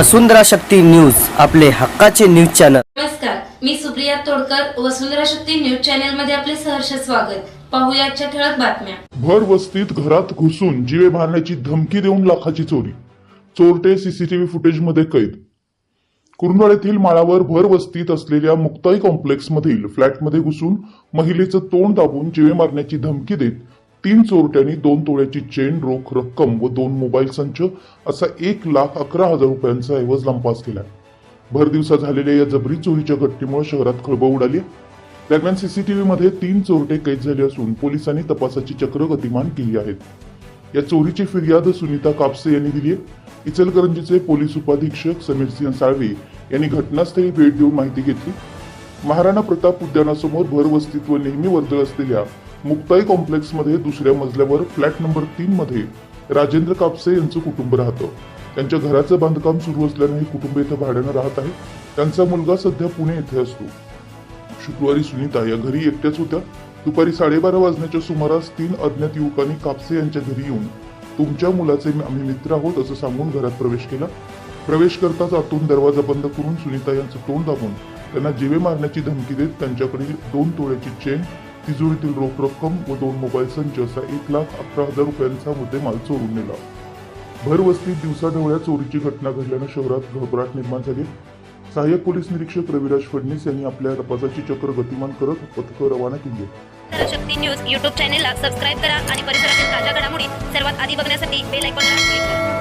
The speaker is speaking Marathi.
वसुंधरा शक्ती न्यूज आपले हक्काचे न्यूज चॅनल. नमस्कार मी सुप्रिया तोडकर वसुंधरा शक्ती न्यूज चॅनलमध्ये आपले सहर्ष स्वागत. पाहूया आजच्या ठळक बातम्या. भर वस्तीत घरात घुसून जिवे मारण्याची धमकी देऊन लाखाची चोरी. चोरटे सीसीटीव्ही फुटेजमध्ये कैद. कुरुंदवाड्यातील माळावर भर वस्तीत असलेल्या मुक्ताई कॉम्प्लेक्स मधील फ्लॅटमध्ये घुसून महिलेचं तोंड दाबून जिवे मारण्याची धमकी देत तीन चोरट्यांनी दोन तोळ्याची चेन रोख रक्कम व दोन मोबाईल संच असा एक लाख अकरा हजार रुपयांचा ऐवज लंपास केला. भर दिवसा झालेल्या या जबरी चोरीच्या घटनेमुळे शहरात खळबळ उडाली दरम्यान सीसीटीव्ही मध्ये तीन चोरटे कैद झाले असून पोलिसांनी तपासाची चक्र गतिमान केली आहेत. या चोरीची फिर्याद सुनीता कापसे यांनी दिली आहे. इचलकरंजीचे पोलीस उपाधीक्षक समीर सिंह साळवे यांनी घटनास्थळी भेट देऊन माहिती घेतली. महाराणा प्रताप उद्यानासमोर भरवस्तीत व नेहमी वर्दळ असलेल्या मुक्ताई कॉम्प्लेक्समध्ये दुसऱ्या मजल्यावर फ्लॅट नंबर तीन मध्ये राजेंद्र कापसे यांचं कुटुंब राहतं. त्यांच्या घराचं बांधकाम सुरू असल्याने हे कुटुंब इथं भाड्यानं राहत आहे. त्यांचा मुलगा सध्या पुणे येथे असतो. शुक्रवारी सुनीता या घरी एकट्याच होत्या. दुपारी साडेबारा वाजण्याच्या सुमारास तीन अज्ञात युवकांनी कापसे यांच्या घरी येऊन तुमच्या मुलाचे आम्ही मित्र आहोत असं सांगून घरात प्रवेश केला. प्रवेश करताच आतून दरवाजा बंद करून सुनीता यांचं तोंड दाबून त्यांना जिवे मारण्याची धमकी देत त्यांच्याकडील दोन तोळ्याची चेन तिजोरीतील रोख रक्कम व दोन मोबाईल संच असा एक लाख अकरा हजार रुपयांचा मुद्देमाल चोरून नेला. भरवस्तीत दिवसाढवळ्या चोरीची घटना घडल्यानं शहरात घबराट निर्माण झाली. सहाय्यक पोलीस निरीक्षक रविराज फडणीस यांनी आपल्या तपासाची चक्र गतिमान करत पथकं रवाना केली. शक्ती न्यूज युट्यूब चॅनेलला सबस्क्राईब करा आणि परिसरातील ताज्या घडामोडी सर्वात आधी बघण्यासाठी बेल आयकॉनला